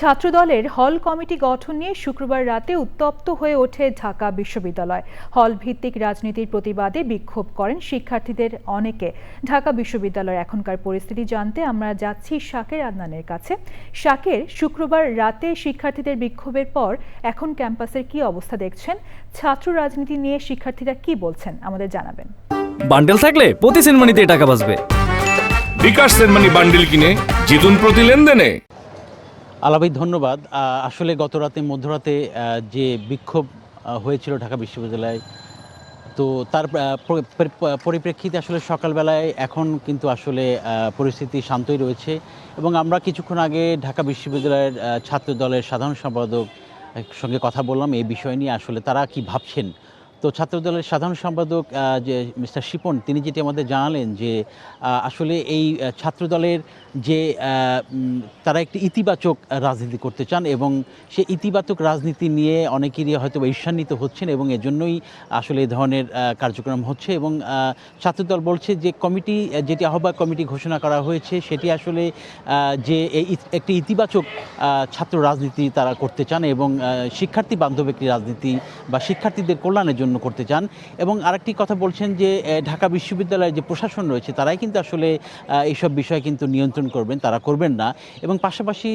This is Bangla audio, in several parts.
ছাত্রদলের হল কমিটি গঠন নিয়ে শুক্রবার রাতে উত্তপ্ত হয়ে ওঠে ঢাকা বিশ্ববিদ্যালয়। হল ভিত্তিক রাজনীতির প্রতিবাদে বিক্ষোভ করেন শিক্ষার্থীদের অনেকে। ঢাকা বিশ্ববিদ্যালয়ের এখনকার পরিস্থিতি জানতে আমরা যাচ্ছি শাকের আদনানের কাছে। শাকের শুক্রবার রাতে শিক্ষার্থীদের বিক্ষোভের পর এখন ক্যাম্পাসের কি অবস্থা দেখছেন? ছাত্র রাজনীতি নিয়ে শিক্ষার্থীরা কি বলছেন? আমাদের জানাবেন। বান্ডেল থাকলে প্রতি সেনমানিতে টাকা বাঁচবে। বিকাশ সেনমানি বান্ডিল কিনে জিতুন প্রতি লেনদেনে। আলাভাই ধন্যবাদ। আসলে গত রাতে মধ্যরাতে যে বিক্ষোভ হয়েছিল ঢাকা বিশ্ববিদ্যালয়ে, তো তার পরিপ্রেক্ষিতে আসলে সকালবেলায় এখন কিন্তু আসলে পরিস্থিতি শান্তই রয়েছে এবং আমরা কিছুক্ষণ আগে ঢাকা বিশ্ববিদ্যালয়ের ছাত্র দলের সাধারণ সম্পাদক সঙ্গে কথা বললাম এই বিষয় নিয়ে, আসলে তারা কি ভাবছেন? তো ছাত্রদলের সাধারণ সম্পাদক যে মিস্টার শিপন, তিনি যেটি আমাদের জানালেন যে আসলে এই ছাত্রদলের যে তারা একটি ইতিবাচক রাজনীতি করতে চান এবং সে ইতিবাচক রাজনীতি নিয়ে অনেকেরই হয়তো ঈর্ষান্বিত হচ্ছেন এবং এজন্যই আসলে এই ধরনের কার্যক্রম হচ্ছে এবং ছাত্রদল বলছে যে কমিটি, যেটি আহ্বায়ক কমিটি ঘোষণা করা হয়েছে, সেটি আসলে যে এই একটি ইতিবাচক ছাত্র রাজনীতি তারা করতে চান এবং শিক্ষার্থী বান্ধব একটি রাজনীতি বা শিক্ষার্থীদের কল্যাণের জন্য করতে চান। এবং আরেকটি কথা বলছেন যে ঢাকা বিশ্ববিদ্যালয়ের যে প্রশাসন রয়েছে, তারাই কিন্তু আসলে এইসব বিষয় কিন্তু নিয়ন্ত্রণ করবেন, তারা করবেন না। এবং পাশাপাশি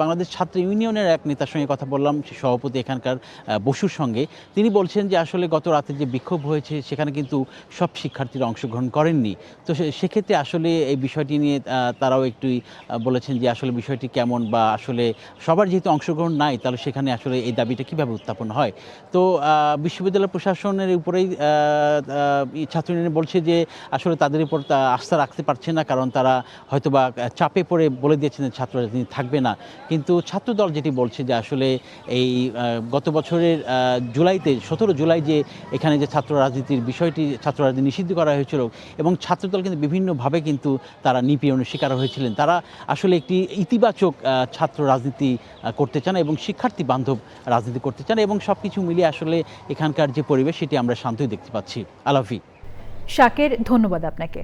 বাংলাদেশ ছাত্র ইউনিয়নের এক নেতার সঙ্গে কথা বললাম সভাপতি এখানকার বসুর সঙ্গে। তিনি বলছেন যে, আসলে গত রাতে যে বিক্ষোভ হয়েছে, সেখানে কিন্তু সব শিক্ষার্থীরা অংশগ্রহণ করেননি। তো সেক্ষেত্রে আসলে এই বিষয়টি নিয়ে তারাও একটু বলেছেন যে, আসলে বিষয়টি কেমন বা আসলে সবার যেহেতু অংশগ্রহণ নাই, তাহলে সেখানে আসলে এই দাবিটা কীভাবে উত্থাপন হয়? তো বিশ্ববিদ্যালয় প্রশাসনের উপরেই আহ, আহ, ছাত্র ইউনিয়ন বলছে যে আসলে তাদের উপর আস্থা রাখতে পারছে না কারণ তারা হয়তোবা চাপে পড়ে বলে দিয়েছেন যে ছাত্র রাজনীতি থাকবে না। কিন্তু ছাত্রদল যেটি বলছে যে আসলে এই গত বছরের জুলাইতে সতেরো জুলাই যে এখানে যে ছাত্র রাজনীতির বিষয়টি ছাত্র রাজনীতি নিষিদ্ধ করা হয়েছিল এবং ছাত্রদল কিন্তু বিভিন্নভাবে কিন্তু তারা নিপীড়নের শিকার হয়েছিলেন। তারা আসলে একটি ইতিবাচক ছাত্র রাজনীতি করতে চান এবং শিক্ষার্থী বান্ধব রাজনীতি করতে চান এবং সব কিছু মিলিয়ে আসলে এখানকার যে পরিবেশ সেটি আমরা শান্তই দেখতে পাচ্ছি। আলাফি শাকের ধন্যবাদ আপনাকে।